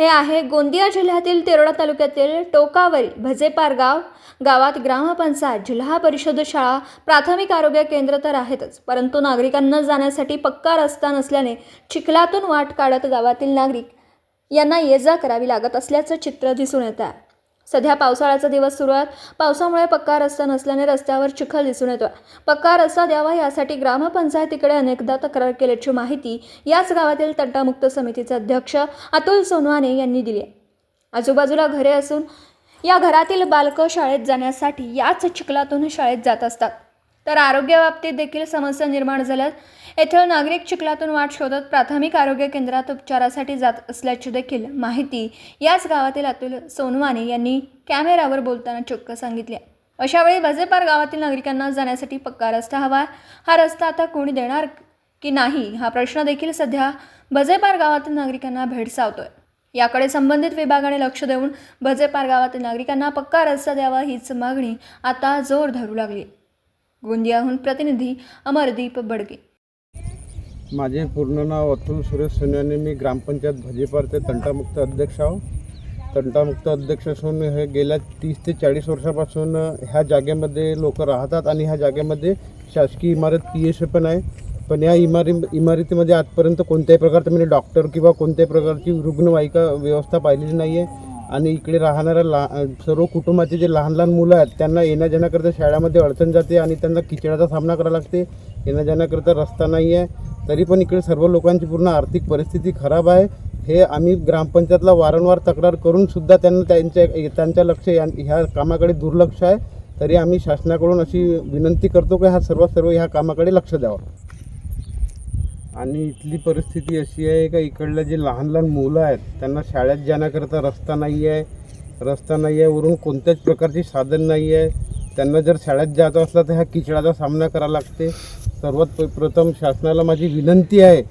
हे आहे गोंदिया जिल्ह्यातील तेरोडा तालुक्यातील टोकावरील भजेपार गाव. गावात ग्रामपंचायत जिल्हा परिषद शाळा प्राथमिक आरोग्य केंद्र तर आहेतच. परंतु नागरिकांना जाण्यासाठी पक्का रस्ता नसल्याने चिखलातून वाट काढत गावातील नागरिक यांना ये जा करावी लागत असल्याचं चित्र दिसून येतं आहे. सध्या पावसाळ्याचा दिवस सुरू आहेत पावसामुळे पक्का रस्ता नसल्याने रस्त्यावर चिखल दिसून येतो पक्का रस्ता द्यावा यासाठी ग्रामपंचायतीकडे अनेकदा तक्रार केल्याची माहिती याच गावातील तंटामुक्त समितीचे अध्यक्ष अतुल सोनवाने यांनी दिली आहे. आजूबाजूला घरे असून या घरातील बालकं शाळेत जाण्यासाठी याच चिखलातून शाळेत जात असतात. तर आरोग्याबाबतीत देखील समस्या निर्माण झाल्यास येथील नागरिक चिखलातून वाट शोधत प्राथमिक आरोग्य केंद्रात उपचारासाठी जात असल्याची देखील माहिती याच गावातील अतुल सोनवाने यांनी कॅमेरावर बोलताना चक्क सांगितली आहे. अशावेळी बजेपार गावातील नागरिकांना जाण्यासाठी पक्का रस्ता हवा आहे. हा रस्ता आता कोणी देणार की नाही हा प्रश्न देखील सध्या बजेपार गावातील नागरिकांना भेडसावतोय याकडे संबंधित विभागाने लक्ष देऊन बजेपार गावातील नागरिकांना पक्का रस्ता द्यावा हीच मागणी आता जोर धरू लागली गोंदियाहून प्रतिनिधी अमरदीप बडगे. माझे पूर्ण नाव अतुल सुरेश सोन्याने मी ग्रामपंचायत भजेपारचे तंटामुक्त अध्यक्ष आहो. तंटामुक्त अध्यक्ष असून हे गेल्या तीस ते चाळीस वर्षापासून ह्या जागेमध्ये लोक राहतात आणि ह्या जागेमध्ये शासकीय इमारत पी एस पण आहे. पण या इमारी इमारतीमध्ये आजपर्यंत कोणत्याही प्रकारचं म्हणजे डॉक्टर किंवा कोणत्याही प्रकारची रुग्णवाहिका व्यवस्था पाहिलेली नाही आहे आणि इकडे राहणाऱ्या ला सर्व कुटुंबाचे जे लहान लहान मुलं आहेत त्यांना येण्या जाण्याकरता शाळेमध्ये अडचण जाते आणि त्यांना किचडाचा सामना करावा लागते. येण्या जाण्याकरता रस्ता नाही आहे. तरी पण इकडे सर्व लोकांची पूर्ण आर्थिक परिस्थिती खराब आहे. हे आम्ही ग्रामपंचायतला वारंवार तक्रार करूनसुद्धा त्यांना त्यांच्या त्यांच्या लक्ष या ह्या कामाकडे दुर्लक्ष आहे. तरी आम्ही शासनाकडून अशी विनंती करतो की हा सर्व सर्व ह्या कामाकडे लक्ष द्यावं. आणि इथली परिस्थिती अशी आहे का इकडले जे लहान लहान मुलं आहेत त्यांना शाळेत जाण्याकरता रस्ता नाही आहे. रस्ता नाही आहे वरून कोणत्याच प्रकारची साधन नाही आहे. त्यांना जर शाळेत जायचं असलं तर ह्या किचडाचा सामना करावा लागते. सर्वात प्रथम शासनाला माझी विनंती आहे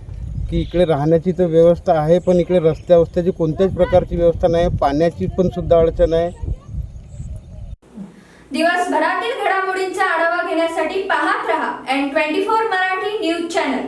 की इकडे राहण्याची तर व्यवस्था आहे पण इकडे रस्त्या वस्त्याची कोणत्याच प्रकारची व्यवस्था नाही आहे. पाण्याची पण सुद्धा अडचण आहे. दिवसभरातील घडामोडींचा आढावा घेण्यासाठी पाहत रहा N twenty four Marathi news channel.